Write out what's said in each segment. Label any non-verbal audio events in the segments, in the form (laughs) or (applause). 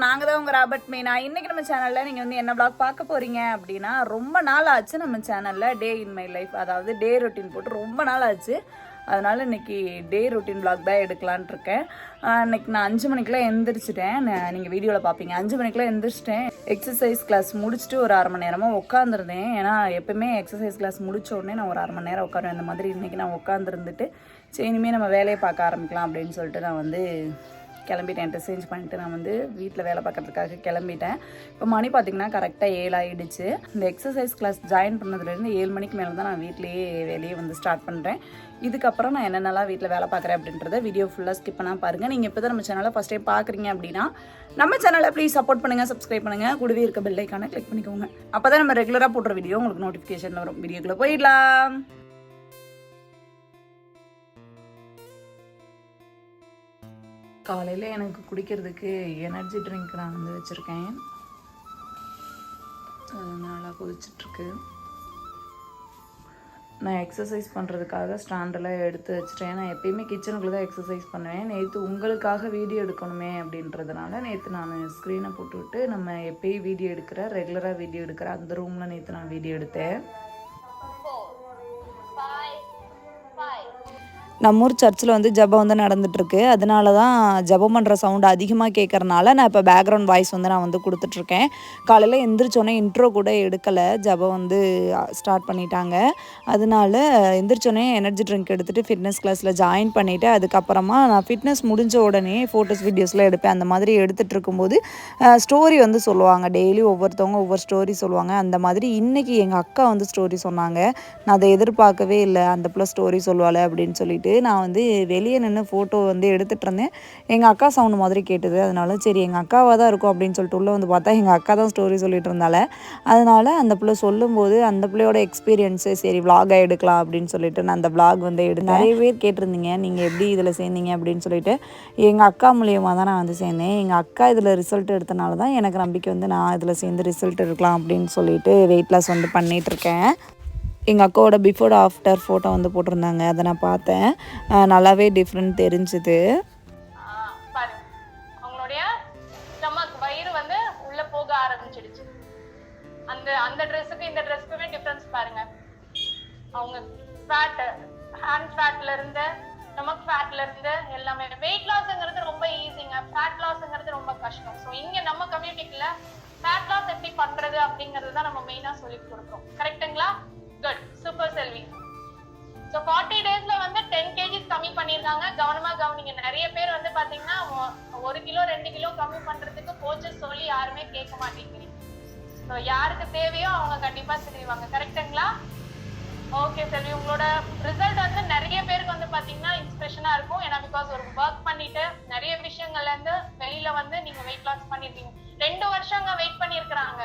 நான் இன்னைக்கு நம்ம சேனல்ல நீங்க வந்து என்ன பிளாக் பார்க்க போறீங்க அப்படின்னா ரொம்ப நாள் ஆச்சு நம்ம சேனல்ல டே இன் மை லைஃப் அதாவது டே ரொட்டீன் போட்டு ரொம்ப நாள் ஆச்சு. அதனால இன்னைக்கு டே ரொட்டீன் பிளாக் தான் எடுக்கலான் இருக்கேன். இன்னைக்கு நான் அஞ்சு மணிக்கெல்லாம் எந்திரிச்சிட்டேன். நீங்கள் நீங்க வீடியோவில் பார்ப்பீங்க அஞ்சு மணிக்கெல்லாம் எந்திரிச்சிட்டேன். எக்ஸசைஸ் கிளாஸ் முடிச்சுட்டு ஒரு அரை மணி நேரமாக உட்காந்துருந்தேன் ஏன்னா எப்பவுமே எக்ஸசைஸ் கிளாஸ் முடிச்ச உடனே நான் ஒரு அரை மணி நேரம் உட்காருவேன் இந்த மாதிரி இன்னைக்கு நான் உட்காந்துருந்துட்டு சரி இனிமேல் நம்ம வேலையை பார்க்க ஆரம்பிக்கலாம் அப்படின்னு சொல்லிட்டு நான் வந்து கிளம்பிட்டேன். ட்ரெஸ் சேஞ்ச் பண்ணிட்டு நான் வந்து வீட்டில் வேலை பார்க்கறதுக்காக கிளம்பிட்டேன். இப்போ மணி பார்த்தீங்கன்னா கரெக்டாக ஏழு ஆகிடுச்சு இந்த எக்ஸசைஸ் கிளாஸ் ஜாயின் பண்ணதுலேருந்து ஏழு மணிக்கு மேலே தான் நான் வீட்லேயே வேலையை வந்து ஸ்டார்ட் பண்ணுறேன் இதுக்கப்புறம் நான் என்னென்னலாம் வீட்டில் வேலை பார்க்குறேன் அப்படின்றத வீடியோ ஃபுல்லாக ஸ்கிப் பண்ணால் பாருங்கள் நீங்கள் இப்போ தான் நம்ம சேனலை ஃபஸ்ட் டைம் பார்க்குறீங்க அப்படின்னா நம்ம சேனலை ப்ளீஸ் சப்போர்ட் பண்ணுங்கள் சப்ஸ்கிரைப் பண்ணுங்கள் கூடவே இருக்க பெல்லைக்கான கிளிக் பண்ணிக்கோங்க. அப்போ தான் நம்ம ரெகுலராக போடுற வீடியோ உங்களுக்கு நோட்டிஃபிகேஷன் வரும். வீடியோக்குள்ளே போயிடலாம். காலையில் எனக்கு குடிக்கிறதுக்கு எனர்ஜி ட்ரிங்க் நான் வந்து வச்சுருக்கேன். நல்லா கொதிச்சிட்ருக்கு. நான் எக்ஸசைஸ் பண்ணுறதுக்காக ஸ்டாண்டெல்லாம் எடுத்து வச்சுட்டேன். நான் எப்பயுமே கிச்சனுக்குள்ளே தான் எக்ஸசைஸ் பண்ணுவேன். நேற்று உங்களுக்காக வீடியோ எடுக்கணுமே அப்படின்றதுனால நேற்று நான் ஸ்க்ரீனை போட்டுவிட்டு நம்ம எப்பயும் வீடியோ எடுக்கிற ரெகுலராக வீடியோ எடுக்கிற அந்த ரூமில் நேற்று நான் வீடியோ எடுத்தேன். நம்ம ஊர் சர்ச்சில் வந்து ஜெபம் வந்து நடந்துகிட்ருக்கு அதனால தான் ஜெபம் பண்ணுற சவுண்டு அதிகமாக கேட்குறனால நான் இப்போ பேக்ரவுண்ட் வாய்ஸ் வந்து நான் வந்து கொடுத்துட்ருக்கேன் காலையில் எந்திரிச்சோன்னே இன்ட்ரோ கூட எடுக்கலை. ஜெபம் வந்து ஸ்டார்ட் பண்ணிட்டாங்க. அதனால எந்திரிச்சோன்னே எனர்ஜி ட்ரிங்க் எடுத்துகிட்டு ஃபிட்னஸ் கிளாஸில் ஜாயின் பண்ணிவிட்டு அதுக்கப்புறமா நான் ஃபிட்னஸ் முடிஞ்ச உடனே ஃபோட்டோஸ் வீடியோஸ்லாம் எடுப்பேன். அந்த மாதிரி எடுத்துகிட்டு இருக்கும்போது ஸ்டோரி வந்து சொல்லுவாங்க. டெய்லி ஒவ்வொருத்தவங்க ஒவ்வொரு ஸ்டோரி சொல்லுவாங்க. அந்த மாதிரி இன்றைக்கி எங்கள் அக்கா வந்து ஸ்டோரி சொன்னாங்க. நான் அதை எதிர்பார்க்கவே இல்லை. அந்த பிள்ளை ஸ்டோரி சொல்லுவாள் அப்படின்னு சொல்லிட்டு. நான் வந்து வெளியே நின்று ஃபோட்டோ வந்து எடுத்துகிட்டு இருந்தேன். எங்கள் அக்கா சவுண்டு மாதிரி கேட்டது. அதனால சரி எங்கள் அக்காவாக தான் இருக்கும் அப்படின்னு சொல்லிட்டு உள்ளே வந்து பார்த்தா எங்கள் அக்கா தான் ஸ்டோரி சொல்லிட்டு இருந்தால. அதனால் அந்த பிள்ளை சொல்லும்போது அந்த பிள்ளையோட எக்ஸ்பீரியன்ஸு சரி விலாகாக எடுக்கலாம் அப்படின்னு சொல்லிட்டு நான் அந்த விலாக் வந்து எடுத்து நிறைய பேர் கேட்டிருந்தீங்க நீங்கள் எப்படி இதில் சேர்ந்தீங்க அப்படின்னு சொல்லிட்டு. எங்கள் அக்கா மூலியமாக தான் நான் வந்து சேர்ந்தேன். எங்கள் அக்கா இதில் ரிசல்ட் எடுத்தனால தான் எனக்கு நம்பிக்கை வந்து நான் இதில் சேர்ந்து ரிசல்ட் எடுக்கலாம் அப்படின்னு சொல்லிட்டு வெயிட் லாஸ் வந்து பண்ணிகிட்ருக்கேன் இருக்கேன். எங்கள் அக்காவோட பிஃபோர் ஆஃப்டர் ஃபோட்டோ வந்து போட்டிருந்தாங்க. அதை நான் பார்த்தேன். நல்லாவே டிஃப்ரெண்ட் தெரிஞ்சுது. அவங்களுடைய ஸ்டமக் வயிறு வந்து உள்ள போக ஆரம்பிச்சிடுச்சு. அந்த அந்த ட்ரெஸ்ஸுக்கு இந்த ட்ரெஸ்க்குமே டிஃப்ரென்ஸ் பாருங்க. அவங்க ஃபேட் ஹேண்ட் ஃபேட்ல இருந்து ஸ்டமக் ஃபேட்ல இருந்து எல்லாமே. வெயிட் லாஸ்ங்கிறது ரொம்ப ஈஸிங்க ஃபேட் லாஸ்ங்கிறது ரொம்ப கஷ்டம். ஸோ இங்க நம்ம கம்யூனிட்டிக்குள்ள ஃபேட் லாஸ் எப்படி பண்றது அப்படிங்கறது தான் நம்ம மெயினா சொல்லி கொடுக்குறோம். கரெக்ட்டுங்களா good super Selvi so forty டேஸ்ல வந்து டென் கேஜிஸ் கம்மி பண்ணியிருக்காங்க. கவனமா கவனிங்க. நிறைய பேர் வந்து பாத்தீங்கன்னா ஒரு கிலோ ரெண்டு கிலோ கம்மி பண்றதுக்கு கோச்சஸ் சொல்லி யாருமே கேட்க மாட்டேங்கிறீங்க. ஸோ யாருக்கு தேவையோ அவங்க கண்டிப்பா செய்வாங்க கரெக்ட்டுங்களா ஓகே செல்வி உங்களோட ரிசல்ட் வந்து நிறைய பேருக்கு வந்து பாத்தீங்கன்னா இன்ஸ்பிரேஷனா இருக்கும். ஏன்னா பிகாஸ் ஒரு ஒர்க் பண்ணிட்டு நிறைய விஷயங்கள்ல இருந்து வெளியில வந்து நீங்க வெயிட் லாஸ் பண்ணிருக்கீங்க. ரெண்டு வருஷங்க வெயிட் பண்ணிருக்கிறாங்க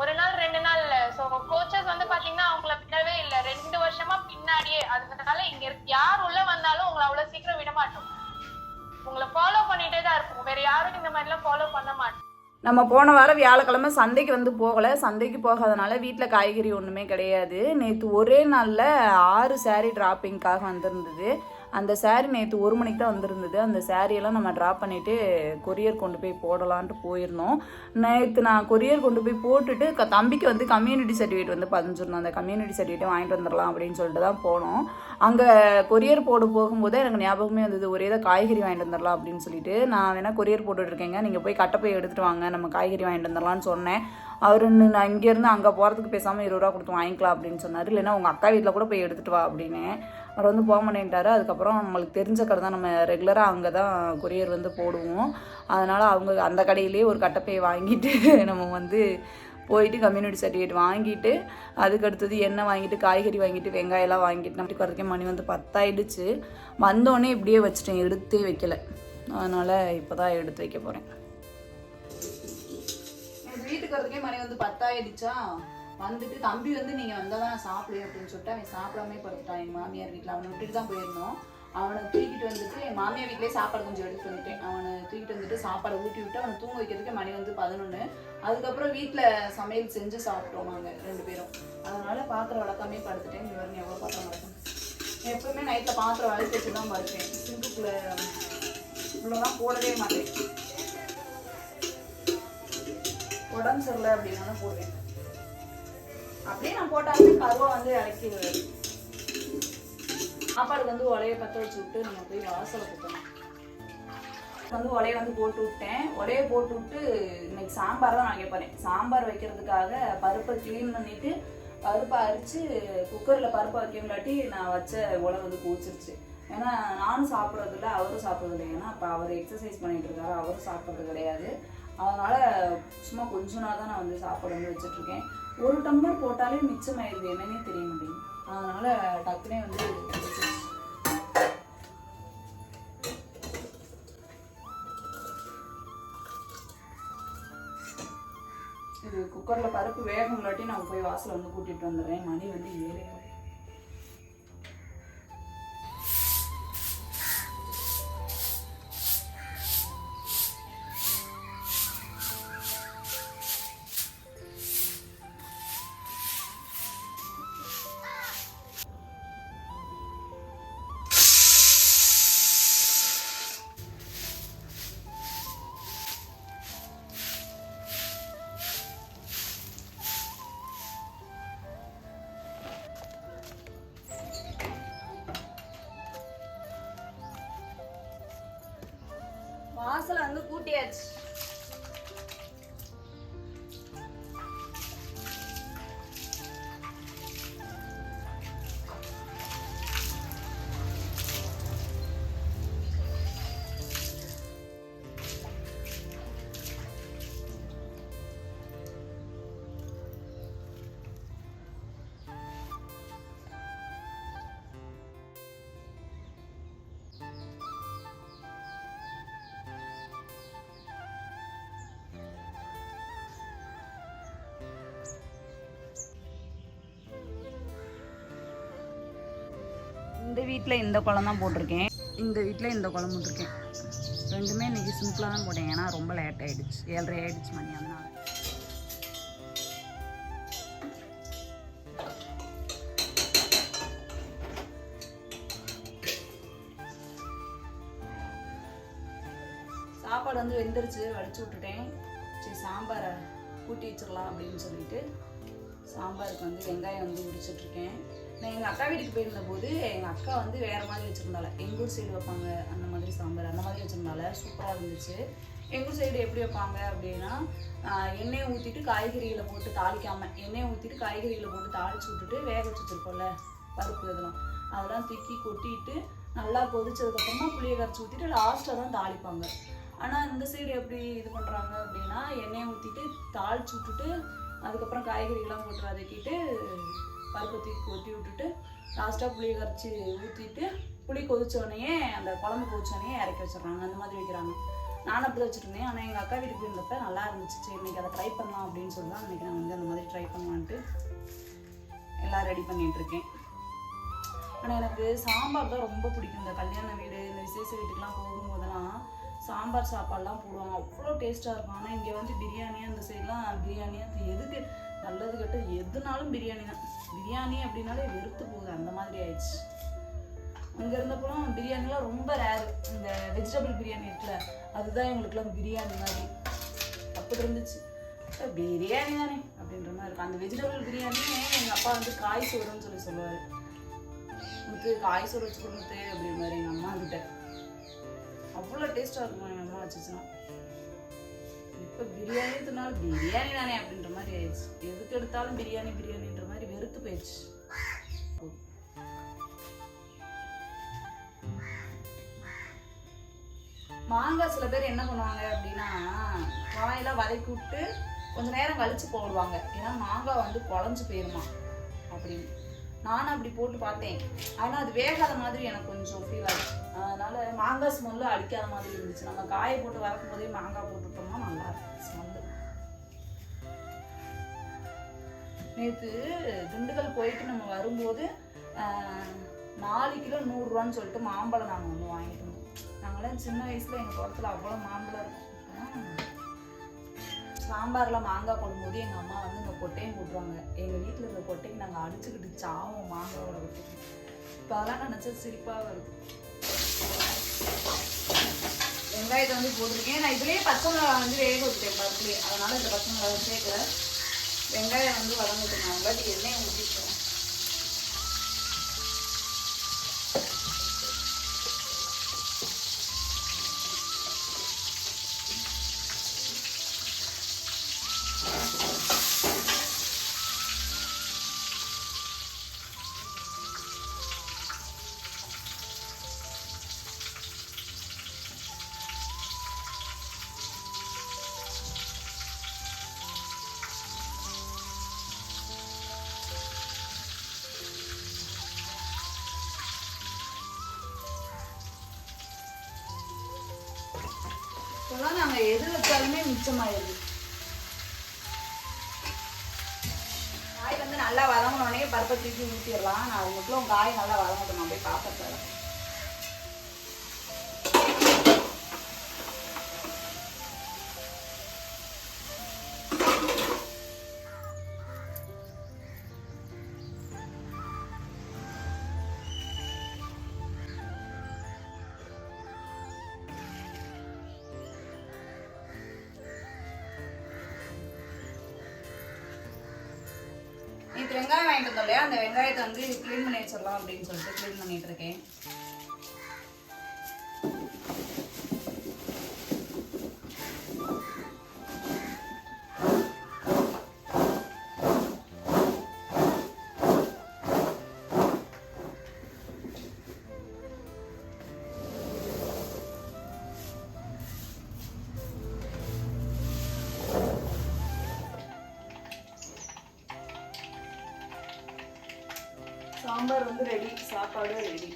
ஒரு நாள் ரெண்டு நாள் இல்ல சோ கோச்சஸ் வந்து பாத்தீங்கன்னா அவங்கள விடவே இல்ல. ரெண்டு வருஷமா பின்னாடியே. அதனால இங்க இருக்கு யார் உள்ள வந்தாலும் உங்களை அவ்வளவு சீக்கிரம் விட மாட்டோம். உங்களை ஃபாலோ பண்ணிட்டே தான் இருப்போம் வேற யாரும் இந்த மாதிரி எல்லாம் ஃபாலோ பண்ண மாட்டோம். நம்ம போன வாரம் வியாழக்கிழமை சந்தைக்கு வந்து போகலை. சந்தைக்கு போகாதனால வீட்டில் காய்கறி ஒன்றுமே கிடையாது. நேற்று ஒரே நாளில் ஆறு சேரீ ட்ராப்பிங்க்காக வந்திருந்தது. அந்த சாரீ நேற்று ஒரு மணிக்கு தான் வந்திருந்தது. அந்த சாரியெல்லாம் நம்ம ட்ராப் பண்ணிவிட்டு கொரியர் கொண்டு போய் போடலான்ட்டு போயிருந்தோம். நேற்று நான் கொரியர் கொண்டு போய் போட்டுட்டு க- தம்பிக்கு வந்து கம்யூனிட்டி சர்டிஃபிகேட் வந்து பதிஞ்சிருந்தோம் அந்த கம்யூனிட்டி சர்டிஃபிகேட் வாங்கிட்டு வந்துடலாம் அப்படின்னு சொல்லிட்டு தான் போனோம். அங்கே கொரியர் போட போகும்போது எனக்கு ஞாபகமே வந்தது ஒரே தான் காய்கறி வாங்கிட்டு வந்துடலாம் அப்படின்னு சொல்லிட்டு. நான் வேணால் கொரியர் போட்டுட்ருக்கேங்க நீங்கள் போய் கட்டை போய் எடுத்துகிட்டு வாங்க. நம்ம காய்கறி வாங்கிட்டு வந்துடலாம்னு சொன்னேன். அவர் நான் இங்கேருந்து அங்கே போகிறதுக்கு பேசாமல் இருபது ரூபா கொடுத்து வாங்கிக்கலாம் அப்படின்னு சொன்னார். இல்லைன்னா உங்கள் அக்கா வீட்டில் கூட போய் எடுத்துகிட்டு வா அப்படின்னு. அவர் வந்து போக அதுக்கப்புறம் நம்மளுக்கு தெரிஞ்ச கடை தான். நம்ம ரெகுலராக அங்கே தான் கொரியர் வந்து போடுவோம். அதனால் அவங்க அந்த கடையிலேயே ஒரு கட்டப்பையை வாங்கிட்டு (laughs) நம்ம வந்து போயிட்டு கம்யூனிட்டி சர்டிஃபிகேட் வாங்கிட்டு அதுக்கு அடுத்தது எண்ணெய் வாங்கிட்டு காய்கறி வாங்கிட்டு வெங்காயம்லாம் வாங்கிட்டு நம்ம வரதுக்கே மணி வந்து பத்தாயிடுச்சு. வந்தோடனே இப்படியே வச்சுட்டேன். எடுத்தே வைக்கல. அதனால் இப்போ தான் எடுத்து வைக்க போகிறேன் வீட்டுக்கு வரதுக்கே மணி வந்து பத்தாயிடுச்சா? வந்துட்டு தம்பி வந்து நீங்கள் வந்தால் தான் நான் சாப்பிடுவேன் அப்படின்னு சொல்லிட்டு அவன் சாப்பிடாமே படுத்துட்டான். எங்கள் மாமியார் வீட்டில் அவனை விட்டுட்டு தான் போயிருந்தோம். அவனை தூக்கிட்டு வந்துட்டு என் மாமியார் வீட்டிலேயே சாப்பாடு கொஞ்சம் எடுத்து வந்துட்டேன். அவனை தூக்கிட்டு வந்துட்டு சாப்பாடை ஊட்டி விட்டு அவனை தூங்க வைக்கிறதுக்கு மணி வந்து பதினொன்று அதுக்கப்புறம் வீட்டில் சமையல் செஞ்சு சாப்பிட்டோம் நாங்கள் ரெண்டு பேரும். அதனால் பாத்திரம் வளர்க்காமே படுத்துட்டேன். இங்கே வரணும் எவ்வளோ பாத்திரம் வளர்க்கணும். எப்பவுமே நைட்டில் பாத்திரம் வளர்த்து வச்சு தான் படுத்தேன் சிங்குக்குள்ளே இவ்வளோலாம் போடவே மாட்டேன். உடம்பு சரியில்லை அப்படின்னாலும் போடுவேன். அப்படியே நான் போட்டாலுமே கருவா வந்து இறக்கி சாப்பாடு சாப்பாடுக்கு வந்து உலைய பற்ற வச்சு விட்டு நம்ம போய் வாசலை குத்தணும். வந்து உலைய வந்து போட்டு விட்டேன். உலைய போட்டு விட்டு இன்னைக்கு சாம்பார் தான் நான் கேட்பேன் சாம்பார் வைக்கிறதுக்காக பருப்பை க்ளீன் பண்ணிட்டு பருப்பை அரிச்சு குக்கரில் பருப்பை வைக்கலாட்டி நான் வச்ச உலை வந்து கூச்சிருச்சு ஏன்னா நானும் சாப்பிட்றது இல்லை அவரும் சாப்பிட்றது இல்லை. ஏன்னா அப்போ அவர் எக்ஸசைஸ் பண்ணிட்டு இருக்காரு அவரும் சாப்பிட்றது கிடையாது. அதனால் சும்மா கொஞ்ச நாள் தான் நான் வந்து சாப்பாடு வந்து வச்சுட்ருக்கேன் ஒரு டம்ளர் போட்டாலே மிச்சமாயிருது. என்னன்னே தெரிய மாட்டேங்குது. அதனால டக்குனே வந்து இது குக்கரில் பருப்பு வேகம் இல்லாட்டி நான் போய் வாசலில் வந்து கூட்டிகிட்டு வந்துடுறேன். மணி வந்து ஏழே. இந்த வீட்டில் இந்த குளம் தான் போட்டிருக்கேன். இந்த வீட்டில் இந்த குளம் போட்டிருக்கேன். ரெண்டுமே இன்றைக்கி சிம்பிளாக தான் போட்டேன். ஏன்னா ரொம்ப லேட் ஆகிடுச்சு ஏழரை ஆகிடுச்சு மணி அதனால் சாப்பாடு வந்து வெந்துருச்சு. வடிச்சு விட்டுட்டேன். சரி சாம்பாரை கூட்டி வச்சிடலாம் அப்படின்னு சொல்லிட்டு சாம்பாருக்கு வந்து வெங்காயம் வந்து உரிச்சிட்ருக்கேன் நான் எங்கள் அக்கா வீட்டுக்கு போயிருந்த போது எங்கள் அக்கா வந்து வேறு மாதிரி வச்சுருந்தால எங்கள் ஊர் சைடு வைப்பாங்க அந்த மாதிரி சாம்பார் அந்த மாதிரி வச்சுருந்தால சூப்பராக இருந்துச்சு. எங்கள் ஊர் சைடு எப்படி வைப்பாங்க அப்படின்னா எண்ணெயை ஊற்றிட்டு காய்கறிகளை போட்டு தாளிக்காமல் எண்ணெயை ஊற்றிட்டு காய்கறிகளை போட்டு தாளிச்சு விட்டுட்டு வேக வச்சு வச்சுருக்கோம்ல பருப்பு இதெல்லாம். அதெல்லாம் தூக்கி கொட்டிட்டு நல்லா கொதிச்சதுக்கப்புறமா புளியை கரைச்சி ஊற்றிட்டு லாஸ்ட்டில் தான் தாளிப்பாங்க. ஆனால் இந்த சைடு எப்படி இது பண்ணுறாங்க அப்படின்னா எண்ணெயை ஊற்றிட்டு தாளிச்சு விட்டுட்டு அதுக்கப்புறம் காய்கறிகள்லாம் போட்டு வதக்கிட்டு பருப்பு தூக்கி கொட்டி விட்டுட்டு லாஸ்ட்டாக புளியை கரைச்சி ஊற்றிட்டு புளி கொதிச்சோடனே அந்த குழம்பு கொதிச்சோடனே இறக்கி வச்சிடுறாங்க. அந்த மாதிரி வைக்கிறாங்க. நானும் அப்படி வச்சுருந்தேன். ஆனால் எங்கள் அக்கா வீட்டுக்கு இருந்தப்போ நல்லா இருந்துச்சு. சரி இன்னைக்கு அதை ட்ரை பண்ணலாம் அப்படின்னு சொல்லி தான் இன்னைக்கு நான் வந்து அந்த மாதிரி ட்ரை பண்ணலான்ட்டு எல்லாம் ரெடி பண்ணிகிட்ருக்கேன் இருக்கேன். ஆனால் எனக்கு சாம்பார் தான் ரொம்ப பிடிக்கும். இந்த கல்யாண வீடு இந்த விசேஷ வீட்டுக்கெலாம் போகும்போதெல்லாம் சாம்பார் சாப்பாடுலாம் போடுவாங்க. அவ்வளோ டேஸ்ட்டாக இருக்கும். ஆனால் இங்கே வந்து பிரியாணியாக இந்த சைட்லாம் பிரியாணியாக எதுக்கு நல்லது கெட்ட எதுனாலும் பிரியாணி தான். பிரியாணி அப்படின்னாலே வெறுத்து போகுது அந்த மாதிரி ஆயிடுச்சு. அங்கே இருந்தப்பெல்லாம் பிரியாணிலாம் ரொம்ப ரேர் இந்த வெஜிடபிள் பிரியாணி இருக்குல்ல அதுதான் எங்களுக்குலாம் பிரியாணி மாதிரி. அப்படி இருந்துச்சு. பிரியாணி தானே அப்படின்ற மாதிரி இருக்கும். அந்த வெஜிடபிள் பிரியாணியே எங்கள் அப்பா வந்து காய் சோறுன்னு சொல்லி சொல்லுவார். முத்து காய் சோறு வச்சு கொடுத்து அப்படின்ற மாதிரி எங்கள் அம்மா கிட்ட அவ்வளோ டேஸ்ட்டாக இருக்கும் எங்கள் அம்மா வச்சுச்சுன்னா. இப்போ பிரியாணி தினாலும் பிரியாணி தானே அப்படின்ற மாதிரி ஆயிடுச்சு. எதுக்கு எடுத்தாலும் பிரியாணி பிரியாணின்ற மாதிரி வெறுத்து போயிடுச்சு. மாங்காய் சில பேர் என்ன பண்ணுவாங்க அப்படின்னா காயெல்லாம் வதக்கி விட்டு கொஞ்ச நேரம் கழிச்சு போடுவாங்க. ஏன்னா மாங்காய் வந்து குழஞ்சு போயிருமா அப்படின்னு. நானும் அப்படி போட்டு பார்த்தேன். ஆனால் அது வேகாத மாதிரி எனக்கு கொஞ்சம் ஃபீல் ஆகும் அதனால மாங்காய் ஸ்மெல்லு அடிக்காத மாதிரி இருந்துச்சு. நம்ம காயை போட்டு வறக்கும் போதே மாங்காய் போட்டுட்டோம்னா நல்லா இருக்கும் ஸ்மெல்லு நேற்று திண்டுக்கல் போயிட்டு நம்ம வரும்போது நாலு கிலோ நூறுரூவான்னு சொல்லிட்டு மாம்பழம் நாங்கள் வந்து வாங்கிட்டு வந்தோம் நாங்களாம் சின்ன வயசில் எங்கள் தோட்டத்தில் அவ்வளோ மாம்பழம் இருக்கும். சாம்பாரில் மாங்காய் போடும்போது எங்கள் அம்மா வந்து இந்த கொட்டையும் போட்டுருவாங்க. எங்கள் வீட்டில் இந்த கொட்டைக்கு நாங்கள் அடிச்சுக்கிட்டு சாவோம் மாங்காவோட கொட்டைக்கு. இப்போ அதெல்லாம் நினச்சா சிரிப்பாக வருது. வெங்காயத்தை வந்து போட்டிருக்கேன். நான் இதுலேயே பச்சை மிளகா வந்து வேக வச்சுட்டேன் பருப்புலேயே. அதனால இந்த பச்சை மிளகா சேர்க்கல. வெங்காயம் வந்து வதங்கிட்டு நான். பட் எண்ணெயை ஊற்றிட்டேன் நாங்கள் எது வச்சாலுமே மிச்சமாயிருது காய் வந்து நல்லா வதங்கினோடனே பருப்பை தூக்கி ஊற்றிடலாம் நான் அதுக்குள்ள காய் நல்லா வதங்கட்டும். நான் போய் பார்ப்பேன் வாங்கிட்டு வந்தோம் இல்லையா? அந்த வெங்காயத்தை வந்து க்ளீன் பண்ணி வச்சிடலாம் அப்படின்னு சொல்லிட்டு க்ளீன் பண்ணிட்டு இருக்கேன் சாம்பார் வந்து ரெடி சாப்பாடு ரெடி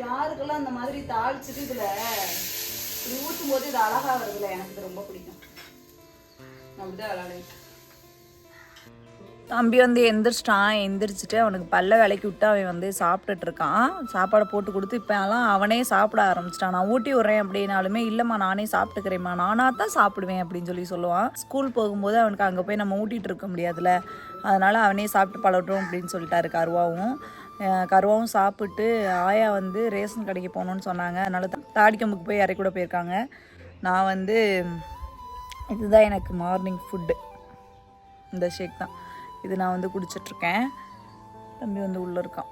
யாருக்கெல்லாம் அந்த மாதிரி தாளிச்சுட்டு இதுல? இப்படி ஊற்றும் போது இது அழகா வருதுல்ல எனக்கு ரொம்ப பிடிக்கும். அப்படிதான் தம்பி வந்து எந்திரிச்சிட்டான். எந்திரிச்சிட்டு அவனுக்கு பல்ல விலைக்கு விட்டு அவன் வந்து சாப்பிட்டுட்டு இருக்கான் சாப்பாடை போட்டு கொடுத்து இப்போலாம் அவனே சாப்பிட ஆரம்பிச்சிட்டான். நான் ஊட்டி விட்றேன் அப்படின்னாலுமே இல்லைம்மா நானே சாப்பிட்டுக்கிறேம்மா. நானாக தான் சாப்பிடுவேன் அப்படின்னு சொல்லி சொல்லுவான். ஸ்கூல் போகும்போது அவனுக்கு அங்கே போய் நம்ம ஊட்டிகிட்டு இருக்க முடியாதுல்ல. அதனால் அவனே சாப்பிட்டு பழகட்டும் அப்படின்னு சொல்லிட்டாரு கருவாவும். கருவாவும் சாப்பிட்டு ஆயா வந்து ரேஷன் கடைக்கு போகணுன்னு சொன்னாங்க. அதனால தாடிக்கம்புக்கு போய் இறக்கி கூட போயிருக்காங்க. நான் வந்து இதுதான் எனக்கு மார்னிங் ஃபுட்டு இந்த ஷேக் தான். இது நான் வந்து குடிச்சிட்ருக்கேன். தம்பி வந்து உள்ளே இருக்கான்.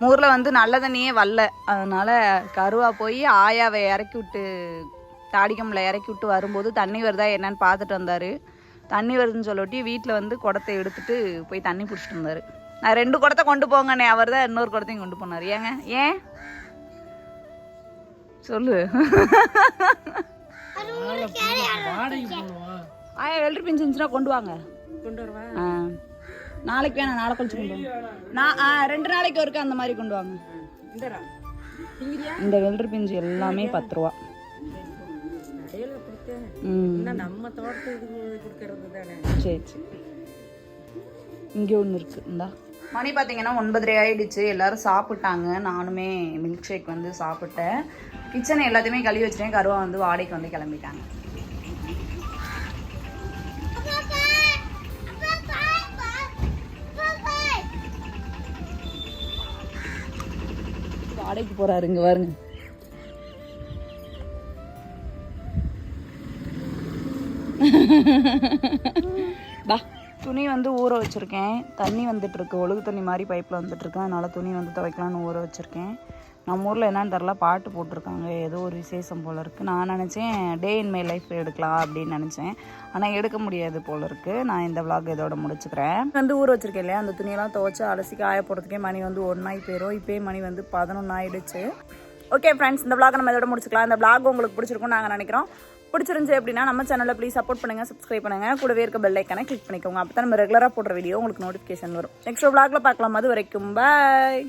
ஊரில் வந்து நல்ல தண்ணியே வரல. அதனால் கருவா போய் ஆயாவை இறக்கி விட்டு தாடிக்கம்பில் இறக்கி விட்டு வரும்போது தண்ணி வருதா என்னன்னு பார்த்துட்டு வந்தார். தண்ணி வருதுன்னு சொல்லிட்டு வீட்டில் வந்து குடத்தை எடுத்துட்டு போய் தண்ணி பிடிச்சிட்டு வந்தார். நான் ரெண்டு குடத்தை கொண்டு போங்கண்ணே அவர் தான் இன்னொரு குடத்தையும் கொண்டு போனார். ஏங்க ஏன்? சொல்லு. ஆயா வெள்ளரி பிஞ்சு இருந்துச்சுன்னா கொண்டு வாங்க. ஆ. நாளைக்கு வேணாம் நாளை கழிச்சு கொண்டு வாங்க. நான் ஆ, ரெண்டு நாளைக்கு ஒருக்கா அந்த மாதிரி கொண்டு வாங்க. இந்த வெள்ளரி பிஞ்சு எல்லாமே பத்து ரூபா. நம்ம தோட்டத்துக்கு சரி சரி. இங்கே ஒன்று இருக்குது இந்தா. மணி பார்த்தீங்கன்னா ஒன்பதரை ஆயிடுச்சு. எல்லாரும் சாப்பிட்டாங்க. நானுமே மில்க் ஷேக் வந்து சாப்பிட்டேன். கிச்சன் எல்லாத்தையுமே கழுவி வச்சுட்டேன். கருவா வந்து வாடகைக்கு வந்து கிளம்பிட்டாங்க. கடைக்கு போறாரு இங்க பாருங்க. பா துணி வந்து ஊற வச்சுருக்கேன். தண்ணி வந்துட்டு இருக்கு. ஒழுகு தண்ணி மாதிரி பைப்பில் வந்துட்டு இருக்கேன் அதனால துணி வந்து துவைக்கலாம்னு ஊற வச்சுருக்கேன். நம்ம ஊரில் என்னன்னு தெரில பாட்டு போட்டிருக்காங்க. ஏதோ ஒரு விசேஷம் போல் இருக்குது நான் நினச்சேன் டே இன் மை லைஃப் எடுக்கலாம் அப்படின்னு நினச்சேன். ஆனால் எடுக்க முடியாது போல் இருக்குது நான் இந்த விளாக் இதோட முடிச்சுக்கிறேன். வந்து ஊற வச்சிருக்கேன் இல்லையா? அந்த துணியெல்லாம் துவைச்சி அலசி ஆய போடுறதுக்கே மணி வந்து ஒன்றாய் போயிடும் இப்போயே மணி வந்து பதினொன்று ஆயிடுச்சு. ஓகே ஃப்ரெண்ட்ஸ் இந்த விளாக் நம்ம இதோட முடிச்சுக்கலாம். இந்த விளாக் உங்களுக்கு பிடிச்சிருக்கும் நாங்கள் நினைக்கிறோம். பிடிச்சிருந்துச்சு அப்படின்னா நம்ம சேனலில் ப்ளீஸ் சப்போர்ட் பண்ணுங்கள் சப்ஸ்கிரைப் பண்ணுங்க. கூடவே இருக்க பெல் ஐக்கானை கிளிக் பண்ணிக்கோங்க. அப்போ தான் நம்ம ரெகுலராக போடுற வீடியோ உங்களுக்கு நோட்டிஃபிகேஷன் வரும். நெக்ஸ்ட் விளாகில் பார்க்கலாம். அது வரைக்கும் பாய்